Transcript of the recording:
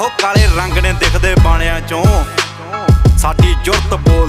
ਉਹ ਕਾਲੇ ਰੰਗ ਨੇ ਦਿਖਦੇ ਬਾਣਿਆਂ ਚੋਂ। ਸਾਡੀ ਜੁਰਤ ਬੋਲ